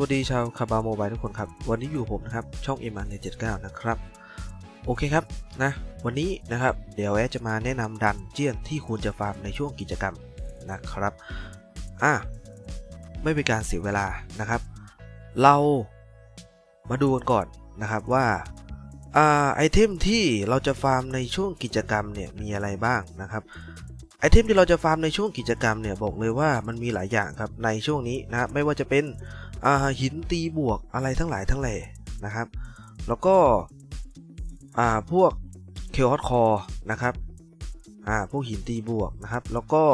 วัสดีชาวคาบาโมบายทุกคนครับ วันนี้อยู่ผมนะครับ ช่อง m 1 7 9นะครับ โอเคครับนะ วันนี้นะครับ เดี๋ยวแอดจะมาแนะนำดันเจียนที่ควรจะฟาร์มในช่วงกิจกรรมนะครับอะไม่เป็นการเสียเวลานะครับ เรามาดูกันก่อนนะครับว่าอ่าไอเทมที่เราจะฟาร์มในช่วงกิจกรรมเนี่ยมีอะไรบ้างนะครับไอเทมที่เราจะฟาร์มในช่วงกิจกรรมเนี่ยบอกเลยว่ามันมีหลายอย่างครับในช่วงนี้นะครับไม่ว่าจะเป็น หินตีบวกอะไรทั้งหลายทั้งแหล่นะครับ แล้วก็พวกเคออสคอนะครับพวกหินตีบวกนะครับ แล้วก็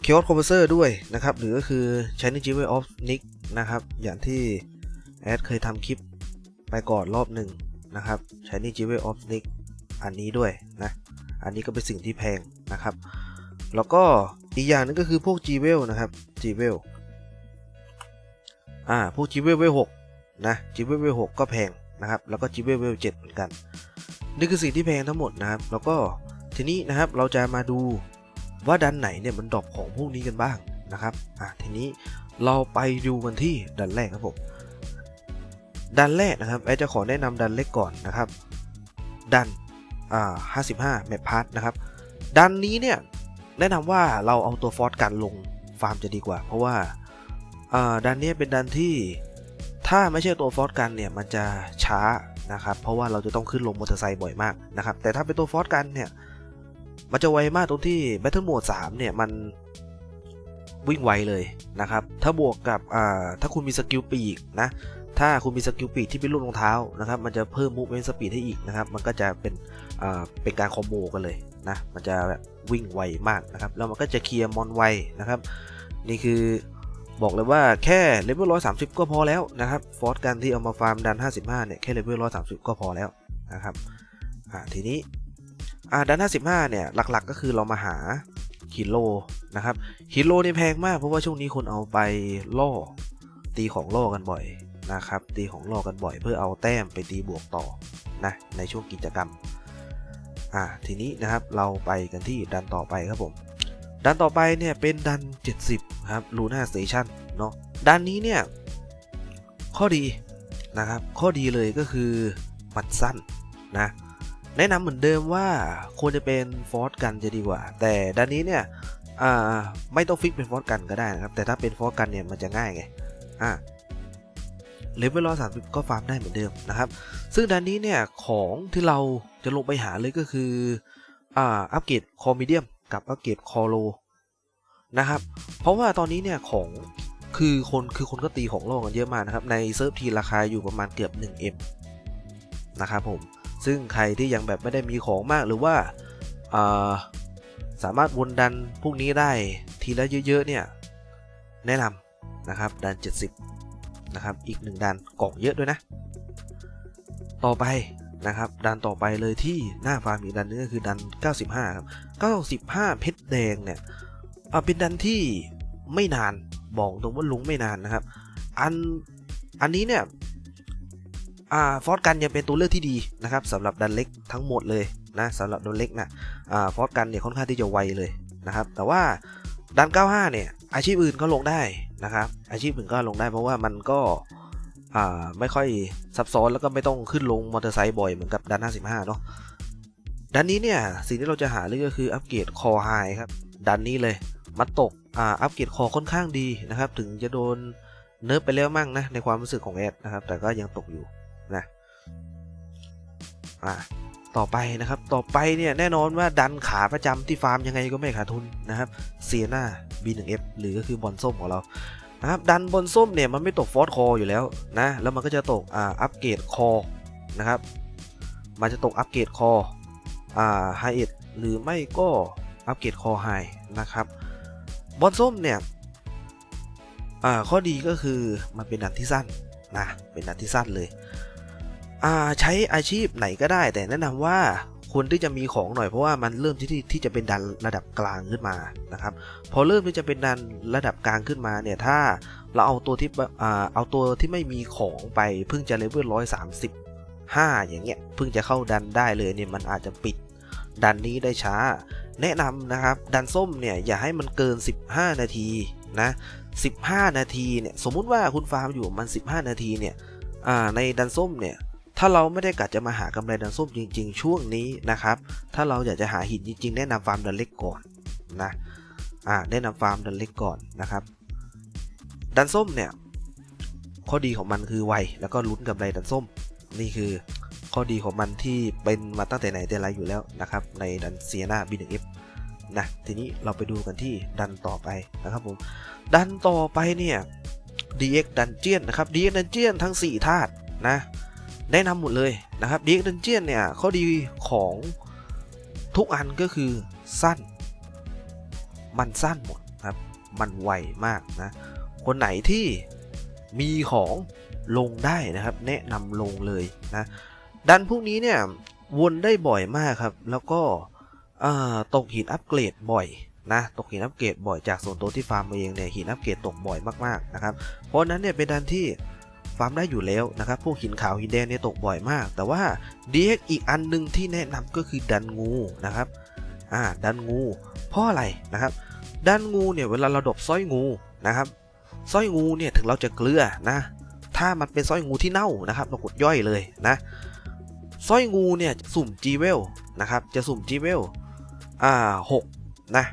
เคออสคอมเพรสเซอร์ด้วยนะครับ หรือก็คือ Chinese Jewel of Nick นะครับ อย่างที่แอดเคยทำคลิปไปก่อนรอบหนึ่งนะครับ Chinese Jewel of Nick อันนี้ด้วยนะ อันนี้ก็เป็นสิ่งที่แพงนะครับ แล้วก็อีกอย่างนึงก็คือพวก g w e l นะครับ g w e l อ่า พวก g w e l เวล6นะ g w e l เวล6ก็แพงนะครับ แล้วก็ g w e l เวล7เหมือนกัน นี่คือสิ่งที่แพงทั้งหมดนะครับ แล้วก็ทีนี้นะครับเราจะมาดูว่าดันไหนเนี่ยมันดรอปของพวกนี้กันบ้างนะครับ อ่าทีนี้เราไปดูกันที่ดันแรกครับผม ดันแรกนะครับแอดจะขอแนะนำดันเล็กก่อนนะครับ ดัน อ่า55แมปพาร์ทนะครับ ดันนี้เนี่ย แนะนำว่าเราเอาตัวฟอร์สกันลงฟาร์มจะดีกว่า เพราะว่าดันนี้เป็นดันที่ถ้าไม่ใช่ตัวฟอร์สกันเนี่ยมันจะช้านะครับ เพราะว่าเราจะต้องขึ้นลงมอเตอร์ไซค์บ่อยมากนะครับ แต่ถ้าเป็นตัวฟอร์สกันเนี่ยมันจะไวมากตรงที่ Battle Mode 3เนี่ยมันวิ่งไวเลยนะครับ ถ้าบวกกับถ้าคุณมีสกิลปีกนะ ถ้าคุณมีสกิลปีกที่เป็นรูปรองเท้านะครับ มันจะเพิ่มมูฟเมนต์สปีดให้อีกนะครับ มันก็จะเป็นอ่าเป็นการคอมโบกันเลยนะมันจะแบบวิ่งไวมากนะครับ แล้วมันก็จะเคลียร์มอนไวนะครับ นี่คือบอกเลยว่าแค่เลเวล130ก็พอแล้วนะครับ ฟอร์สการที่เอามาฟาร์มดัน55เนี่ยแค่เลเวล130ก็พอแล้วนะครับอ่าทีนี้อ่าดัน55เนี่ยหลักๆก็คือเรามาหาฮิโลนะครับฮิโลนี่แพงมากเพราะว่าช่วงนี้คนเอาไปล่อตีของล่อกันบ่อย นะครับ ตีของล่อกันบ่อยเพื่อเอาแต้มไปตีบวกต่อนะในช่วงกิจกรรมอ่าทีนี้นะครับเราไปกันที่ดันต่อไปครับผมดันต่อไปเนี่ยเป็นดัน 70 ครับลูน่าสเตชันเนาะดันนี้เนี่ยข้อดีนะครับข้อดีเลยก็คือมันสั้นนะแนะนำเหมือนเดิมว่าควรจะเป็นฟอร์สกันจะดีกว่า แต่ดันนี้เนี่ยอ่าไม่ต้องฟิกเป็นฟอร์สกันก็ได้นะครับแต่ถ้าเป็นฟอร์สกันเนี่ยมันจะง่ายไงอ่า เลเวลร้อยสามสิบก็ฟาร์มได้เหมือนเดิมนะครับ ซึ่งดันนี้เนี่ย ของที่เราจะลงไปหาเลยก็คืออ่าอัปเกรดคอมีเดียมกับอัปเกรดคอโลนะครับ เพราะว่าตอนนี้เนี่ย ของคือคนคือคนก็ตีของโลกกันเยอะมากนะครับ ในเซิร์ฟทีราคาอยู่ประมาณเกือบ 1M นะครับผมซึ่งใครที่ยังแบบไม่ได้มีของมากหรือว่าาสามารถวนดันพวกนี้ได้ทีละเยอะๆเนี่ย แนะนำนะครับดัน 70 นะครับ อีกหนึ่งดันกล่องเยอะด้วยนะ ต่อไปนะครับดันต่อไปเลยที่หน้าฟาร์มอีกดันนึงก็คือดัน95 ครับ 95 เพชรแดงเนี่ยเป็นดันที่ไม่นานบอกตรงว่าลุงไม่นานนะครับ อันอันนี้เนี่ยอ่าฟอสกันยังเป็นตัวเลือกที่ดีนะครับสำหรับดันเล็กทั้งหมดเลยนะสำหรับดันเล็กนะอ่าฟอสกันเนี่ยค่อนข้างที่จะไวเลยนะครับ แต่ว่า ดัน95 เนี่ย อาชีพอื่นก็ลงได้นะครับ อาชีพอื่นก็ลงได้เพราะว่ามันก็ไม่ค่อยซับซ้อนแล้วก็ไม่ต้องขึ้นลงมอเตอร์ไซค์บ่อยเหมือนกับดัน55 เนาะดันนี้เนี่ย สิ่งที่เราจะหาเลยก็คืออัปเกรดคอไฮครับ ดันนี้เลยมาตกอ,าอัปเกรดคอค่อนข้างดีนะครับ ถึงจะโดนเนิร์ฟไปแล้วมั่งนะ ในความรู้สึกของแอดนะครับ แต่ก็ยังตกอยู่นะอ่า ต่อไปนะครับ ต่อไปเนี่ยแน่นอนว่าดันขาประจำที่ฟาร์มยังไงก็ไม่ขาดทุนนะครับเซียนา B1F หรือก็คือบอลส้มของเรานะครับดันบนส้มเนี่ยมันไม่ตกฟอสคออยู่แล้วนะแล้วมันก็จะตกอ่าอัปเกรดคอนะครับมันจะตกอัปเกรดคออ่าไฮเอ็ดหรือไม่ก็อัปเกรดคอไฮนะครับบอลส้มเนี่ยอ่าข้อดีก็คือมันเป็นดันที่สั้นนะเป็นดันที่สั้นเลย ใช้อาชีพไหนก็ได้ แต่แนะนำว่าควรที่จะมีของหน่อยเพราะว่ามันเริ่มที่ที่จะเป็นดันระดับกลางขึ้นมานะครับพอเริ่มที่จะเป็นดันระดับกลางขึ้นมาเนี่ยถ้าเราเอาตัวที่เอาตัวที่ไม่มีของไปเพิ่งจะเลเวลร้อยสามสิบห้าอย่างเงี้ยเพิ่งจะเข้าดันได้เลยเนี่ยมันอาจจะปิดดันนี้ได้ช้า แนะนำนะครับ ดันส้มเนี่ยอย่าให้มันเกิน 15 นาทีนะ 15 นาทีเนี่ยสมมุติว่าคุณฟาร์มอยู่มัน 15 นาทีเนี่ยในดันส้มเนี่ย ถ้าเราไม่ได้กะจะมาหากำไรดันส้มจริง ๆ ช่วงนี้นะครับ ถ้าเราอยากจะหาหินจริง ๆ แนะนำฟาร์มดันเล็กก่อนนะอ่าแนะนำฟาร์มดันเล็กก่อนนะครับ ดันส้มเนี่ยข้อดีของมันคือไวแล้วก็ลุ้นกำไรดันส้ม นี่คือข้อดีของมันที่เป็นมาตั้งแต่ไหนแต่ไรอยู่แล้วนะครับในดันเซียนา B1F นะทีนี้เราไปดูกันที่ดันต่อไปนะครับผมดันต่อไปเนี่ย DX Dungeon นนะครับ DX Dungeon ทั้ง 4 ธาตุนะ แนะนำหมดเลยนะครับ DX Dungeon เนี่ยข้อดีของทุกอันก็คือสั้น มันสั้นหมดครับ มันไวมากนะ คนไหนที่มีของลงได้นะครับ แนะนำลงเลยนะดันพวกนี้เนี่ยวนได้บ่อยมากครับ แล้วก็ตกหินอัปเกรดบ่อยนะตกหินอัปเกรดบ่อยจากส่วนตัวที่ฟาร์มมาเองเนี่ยหินอัปเกรดตกบ่อยมากๆนะครับ เพราะนั้นเนี่ยเป็นดันที่าร์มได้อยู่แล้วนะครับ พวกหินขาวหินแดงเนี่ยตกบ่อยมาก แต่ว่า DX อีกอันหนึ่งที่แนะนำก็คือดันงูนะครับ อ่า ดันงู เพราะอะไรนะครับ ดันงูเนี่ยเวลาเราดบสร้อยงูนะครับสร้อยงูเนี่ยถึงเราจะเกลือนะ ถ้ามันเป็นสร้อยงูที่เน่านะครับเรากดย่อยเลยนะสร้อยงูเนี่ยสุ่มจีเวลนะครับ จะสุ่มจีเวลอ่าหกนะ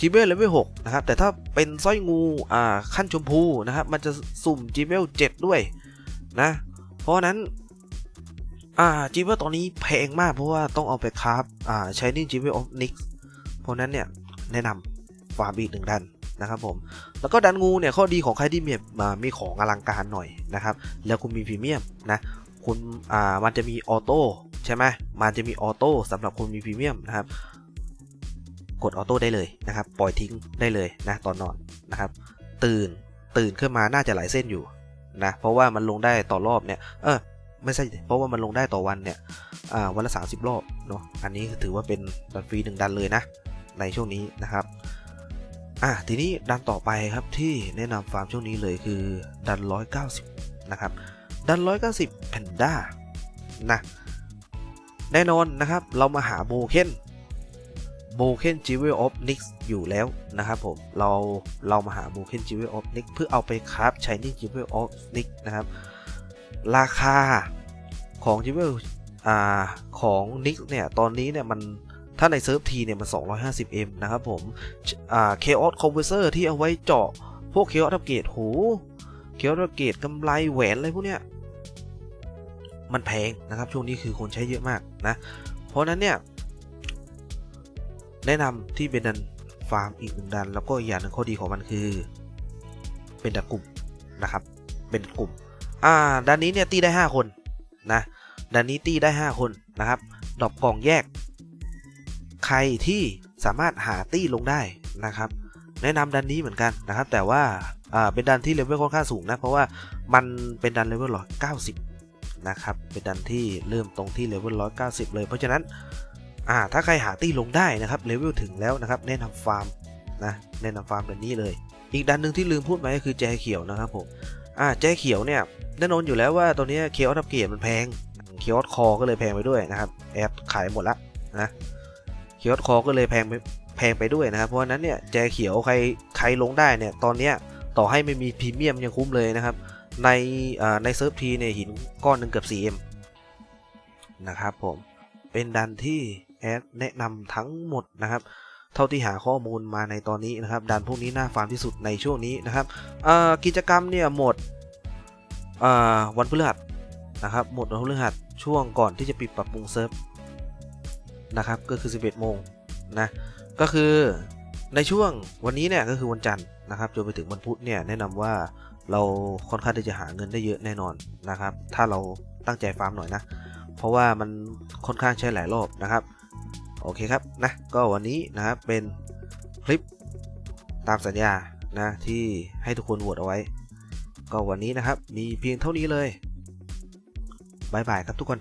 จีเวลเลเวลหกนะครับ แต่ถ้าเป็นสร้อยงูอ่าขั้นชมพูนะครับ มันจะสุ่มจีเวลเจ็ดด้วยนะ เพราะนั้นอ่าจีเวลตอนนี้แพงมากเพราะว่าต้องเอาไปคราฟอ่าใช้นี่จีเวลออฟนิกเพราะนั้นเนี่ยแนะนำฟาร์มอีกหนึ่งดันนะครับผม แล้วก็ดันงูเนี่ยข้อดีของใครที่มีมามีของอลังการหน่อยนะครับ แล้วคุณมีพรีเมียมนะคุณอ่ามันจะมีออโต้ใช่ไหมมันจะมีออโต้สำหรับคนมีพรีเมียมนะครับ กดออโต้ได้เลยนะครับ ปล่อยทิ้งได้เลยนะตอนนอนนะครับ ตื่นตื่นขึ้นมาน่าจะหลายเส้นอยู่นะเพราะว่ามันลงได้ต่อรอบเนี่ยเออไม่ใช่เพราะว่ามันลงได้ต่อวันเนี่ยวันละ 30 รอบเนาะอันนี้ถือว่าเป็นดันฟรีหนึ่งดันเลยนะ ในช่วงนี้นะครับอะทีนี้ดันต่อไปครับที่แนะนำฟาร์มช่วงนี้เลยคือดัน 190 นะครับ ดัน 190แพนด้านะแน่นอนนะครับ เรามาหาโบเคน โบเคนจิวเวลออฟนิกอยู่แล้วนะครับผมเราเรามาหาโบเคนจิวเวลออฟนิกเพื่อเอาไปคราฟใช้นี่จิวเวลออฟนิกนะครับ ราคาของจิวเวลอ่าของนิกเนี่ย ตอนนี้เนี่ย มันถ้าในเซิร์ฟทีเนี่ย มัน 250M นะครับผมอ่า Chaos Converter ที่เอาไว้เจาะพวก Chaos อัปเกรดโห Chaos อัปเกรดกำไรแหวนอะไรพวกเนี้ยมันแพงนะครับ ช่วงนี้คือคนใช้เยอะมากนะ เพราะฉะนั้นเนี่ย แนะนำที่เป็นดันฟาร์มอีกหนึ่งดัน แล้วก็อย่างหนึ่งข้อดีของมันคือ เป็นดันกลุ่มนะครับ เป็นกลุ่ม อ่าดันนี้เนี่ยตีได้ 5 คนนะดันนี้ตีได้ 5 คนนะครับดอปกล่องแยก ใครที่สามารถหาตี้ลงได้นะครับ แนะนำดันนี้เหมือนกันนะครับ แต่ว่าอ่าเป็นดันที่เลเวลค่อนข้างสูงนะเพราะว่ามันเป็นดันเลเวลร้อยเก้าสิบนะครับเป็นดันที่เริ่มตรงที่เลเวลร้อยเก้าสิบเลย เพราะฉะนั้น อ่า ถ้าใครหาตี้ลงได้นะครับเลเวลถึงแล้วนะครับ แนะนำฟาร์มนะแนะนำฟาร์มดันนี้เลย อีกดันหนึ่งที่ลืมพูดไปก็คือแจเขียวนะครับผมอ่าแจเขียวเนี่ยแน่นอนอยู่แล้วว่าตัวนี้เคออสอัปเกรดมันแพงเคออสคอก็เลยแพงไปด้วยนะครับแอดขายหมดละนะเคียร์คอก็เลยแพงไปแพงไปด้วยนะครับเพราะนั้นเนี่ยแจเขียวใครใครลงได้เนี่ยตอนเนี้ยต่อให้ไม่มีพรีเมียมยังคุ้มเลยนะครับ ในอ่าในเซิร์ฟทีเนี่ยหินก้อนหนึ่งเกือบ 4M นะครับผมเป็นดันที่ แอดแนะนำทั้งหมดนะครับ เท่าที่หาข้อมูลมาในตอนนี้นะครับดันพวกนี้น่าฟาร์มที่สุดในช่วงนี้นะครับกิจกรรมเนี่ยหมดวันพฤหัสนะครับหมดวันพฤหัสช่วงก่อนที่จะปิดปรับปรุงเซิร์ฟนะครับก็คือ 11 โมงนะก็คือในช่วงวันนี้เนี่ยก็คือวันจันทร์นะครับจนไปถึงวันพุธเนี่ยแนะนำว่าเราค่อนข้างที่จะหาเงินได้เยอะแน่นอนนะครับ ถ้าเราตั้งใจฟาร์มหน่อยนะ เพราะว่ามันค่อนข้างใช้หลายรอบนะครับ โอเคครับนะก็วันนี้นะครับเป็นคลิปตามสัญญานะที่ให้ทุกคนโหวตเอาไว้ ก็วันนี้นะครับมีเพียงเท่านี้เลยบายบายครับทุกคน